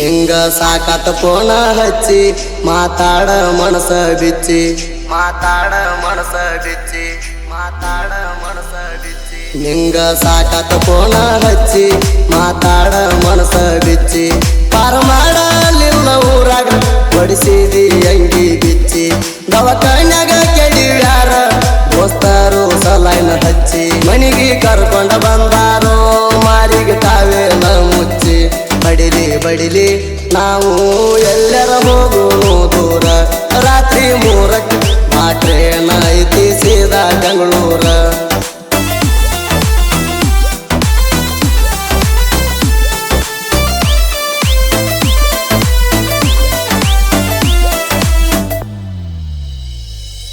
ನಿಂಗ ಸಾಕಾತ ಪೋಣ ಹಚ್ಚಿ, ಮಾತಾಡ ಮನಸ ಬಿಚ್ಚಿ. ಮಾತಾಡ ಮನಸ ಬಿಚ್ಚಿ, ಮಾತಾಡ ಮನಸ ಬಿಚ್ಚಿ. ಲಿಂಗ ಸಾಕಾತ ಪೋಣ ಹಚ್ಚಿ, ಮಾತಾಡ ಮನಸ ಬಿಚ್ಚಿ. ಪಾರ ಮಾಡಲಿಲ್ಲ ಊರಾಗ, ಬಡಿಸಿದಿ ಅಂಗಿ ಬಿಚ್ಚಿ. ದವಾಖಾನ್ಯಾಗ ಕೆಡಿವ್ಯಾರ, ದೋಸ್ತರು ಸಲೈನ ಹಚ್ಚಿ. ಮನೆಗೆ ಕರ್ಕೊಂಡ ಬಂದಾರೋ ಬಡಿಲಿ ಬಡಿಲಿ. ನಾವು ಎಲ್ಲರ ದೂರ. ರಾತ್ರಿ ಮೂರಕ್ಕೆ ಆ ಟ್ರೇನ್ ಐತಿ ಸೀದಾ ಬೆಂಗಳೂರ.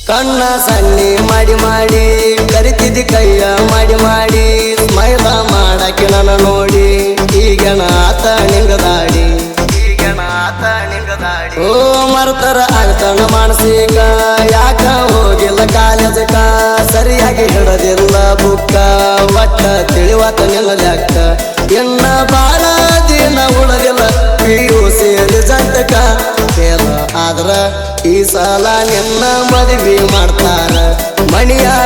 ಕಣ್ಣ ಸಣ್ಣಿ ಮಾಡಿ ಮಾಡಿ, ಕರಿತಿದ್ದಿ ಕೈಯ ಮಾಡಿ ಮಾಡಿ. ಆಗ್ತಾನ ಮಾನಸಿಕ ಯಾಕ ಹೋಗಿಲ್ಲ ಕಾಲೇಜಕ ಸರಿಯಾಗಿ ಹಿಡದಿಲ್ಲ ಬುಕ್ಕ. ಒಟ್ಟ ತಿಳಿವತ್ತ ನಿಲ್ಲ ಲೆಕ್ಕ ಇನ್ನ ಬಾಳ ದಿನ ಉಳದಿಲ್ಲ ಪಿಯು ಸೇರಿ ಜಂತಕ ಕೇಳ ಆದ್ರ ಈ ಸಲ ನಿನ್ನ ಮದುವೆ ಮಾಡ್ತಾರ. ಮಣಿಯಾಗ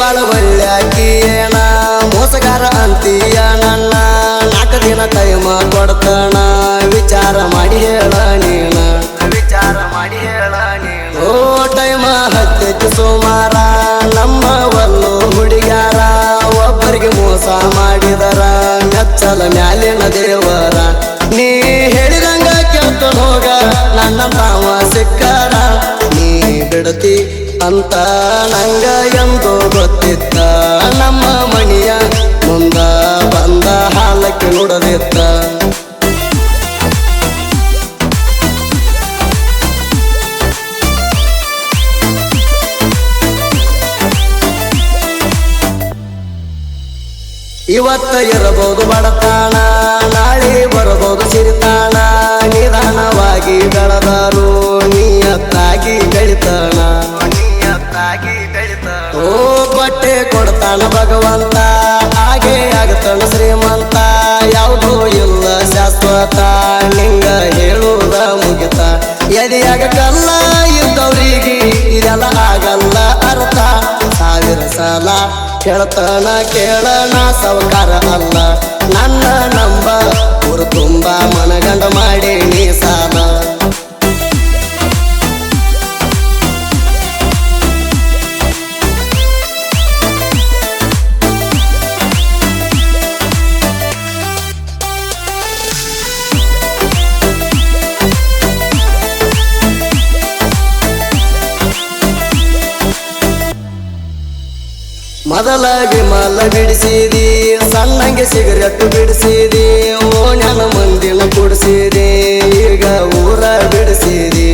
ಬಾಳ ಒಳ್ಳೆ ಏನ ಮೋಸಗಾರ ಅಂತೀಯ ನನ್ನ. ನಾಲ್ಕು ದಿನ ಟೈಮ ಕೊಡ್ತಾನ. ವಿಚಾರ ಮಾಡಿ ಹೇಳ ನೀನ. ವಿಚಾರ ಮಾಡಿ ಹೇಳ ನೀನು. ಓ ಟೈಮ ಹತ್ತೈತಿ ಸುಮಾರ. ನಮ್ಮ ಒಲ್ಲು ಹುಡುಗ್ಯಾರ. ಒಬ್ಬರಿಗೆ ಮೋಸ ಮಾಡಿದರ. ಮೆಚ್ಚಲ ಮ್ಯಾಲಿನ ದೇವರ. ನೀ ಹೇಳಿದಂಗ ಕೇಳ್ತ ಹೋಗ. ನನ್ನ ತಾವ ಸಿಕ್ಕಾರ. ನೀ ಬಿಡತಿ ಅಂತ ನಂಗ ಎಂದು ಗೊತ್ತಿತ್ತ. ನಮ್ಮ ಮಣಿಯ ಮುಂದ ಬಂದ ಹಾಲಕ್ಕೆ ನೋಡದಿತ್ತ. ಇವತ್ತ ಇರಬಹುದು ಬಡತಾಣ, ನಾಳೆ ಬರಬಹುದು ಸಿರಿತಾಣ, ನಿಧಾನವಾಗಿ ಬೆಳೆದರು ನಿಯತ್ತಾಗಿ ಬೆಳಿತಾಣ. ಕೊಡ್ತಾನ ಭಗವಂತ, ಹಾಗೆ ಆಗತಾನ ಶ್ರೀಮಂತ. ಯಾವುದು ಇಲ್ಲ ಶಾಶ್ವತ, ನಿಂಗ ಹೇಳುವುದ ಮುಗಿತ. ಎದೆಯಾಗ ಕಲ್ಲ ಇದ್ದವ್ರಿಗೆ ಇದೆಲ್ಲ ಆಗಲ್ಲ ಅರ್ಥ. ಸಾವಿರ ಸಲ ಕೇಳತನ ಕೇಳಣ, ಸವಕಾರ ಅಲ್ಲ. ನನ್ನ ಮೊದಲಾಗಿ ಮಲ್ಲ ಬಿಡಿಸಿದಿ ಸಣ್ಣಂಗೆ ಸಿಗರೆಟ್ಟು ಬಿಡಿಸಿದಿ ಓಣ್ಯನ ಮಂದಿನ ಕುಡಿಸಿದಿ ಈಗ ಊರ ಬಿಡಿಸಿದಿ.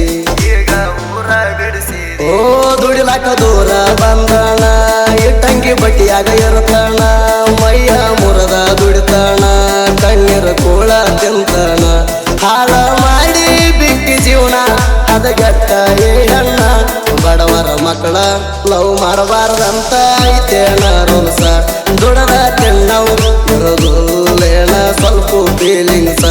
ಈಗ ಊರ ಬಿಡಿಸಿದಿ. ಓ ದುಡಿಲಾಕ ದೂರ ಬಂದಣ ಇಟ್ಟಂಗಿ ಬಟ್ಟಿಯಾಗ ಇರ್ತಾನ ಮಕ್ಕಳ ಲವ್ ಮಾಡಬಾರ್ದಂತ ಐತೇನ ರೂಲ್ಸ ದುಡದ ಇರೋದು ಇರೋದಿಲ್ಲೇನ ಸ್ವಲ್ಪ ಫೀಲಿಂಗ್ಸ